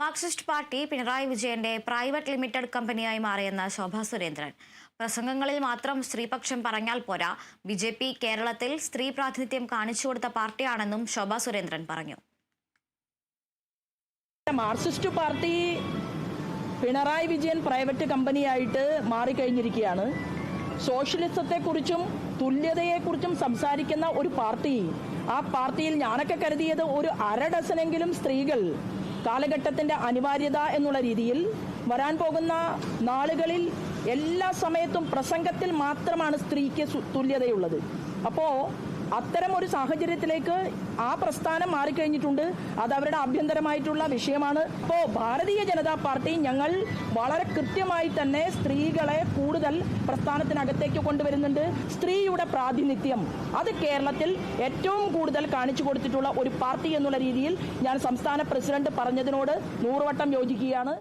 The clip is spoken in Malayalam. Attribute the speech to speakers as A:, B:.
A: മാർക്സിസ്റ്റ് പാർട്ടി പിണറായി വിജയന്റെ പ്രൈവറ്റ് ലിമിറ്റഡ് കമ്പനിയായി മാറിയെന്ന് ശോഭാ സുരേന്ദ്രൻ. പ്രസംഗങ്ങളിൽ മാത്രം സ്ത്രീപക്ഷം പറഞ്ഞാൽ പോരാ. ബി ജെ പി കേരളത്തിൽ സ്ത്രീ പ്രാതിനിധ്യം കാണിച്ചു കൊടുത്ത പാർട്ടിയാണെന്നും ശോഭാ സുരേന്ദ്രൻ പറഞ്ഞു.
B: Marxist party Pinarayi Vijayan private കമ്പനിയായിട്ട് മാറിക്കഴിഞ്ഞിരിക്കുകയാണ്. സോഷ്യലിസത്തെക്കുറിച്ചും തുല്യതയെക്കുറിച്ചും സംസാരിക്കുന്ന ഒരു പാർട്ടി ആ പാർട്ടിയിൽ ഞാനൊക്കെ കരുതിയത് ഒരു അര ഡസനെങ്കിലും സ്ത്രീകൾ കാലഘട്ടത്തിന്റെ അനിവാര്യത എന്നുള്ള രീതിയിൽ വരാൻ പോകുന്ന നാളുകളിൽ എല്ലാ സമയത്തും പ്രസംഗത്തിൽ മാത്രമാണ് സ്ത്രീക്ക് തുല്യതയുള്ളത്. അപ്പോ അത്തരം ഒരു സാഹചര്യത്തിലേക്ക് ആ പ്രസ്ഥാനം മാറിക്കഴിഞ്ഞിട്ടുണ്ട്. അത് അവരുടെ ആഭ്യന്തരമായിട്ടുള്ള വിഷയമാണ്. ഇപ്പോൾ ഭാരതീയ ജനതാ പാർട്ടി ഞങ്ങൾ വളരെ കൃത്യമായി തന്നെ സ്ത്രീകളെ കൂടുതൽ പ്രസ്ഥാനത്തിനകത്തേക്ക് കൊണ്ടുവരുന്നുണ്ട്. സ്ത്രീയുടെ പ്രാതിനിധ്യം. അത് കേരളത്തിൽ ഏറ്റവും കൂടുതൽ കാണിച്ചു കൊടുത്തിട്ടുള്ള ഒരു പാർട്ടി എന്നുള്ള രീതിയിൽ ഞാൻ സംസ്ഥാന പ്രസിഡന്റ് പറഞ്ഞതിനോട് നൂറുവട്ടം യോജിക്കുകയാണ്.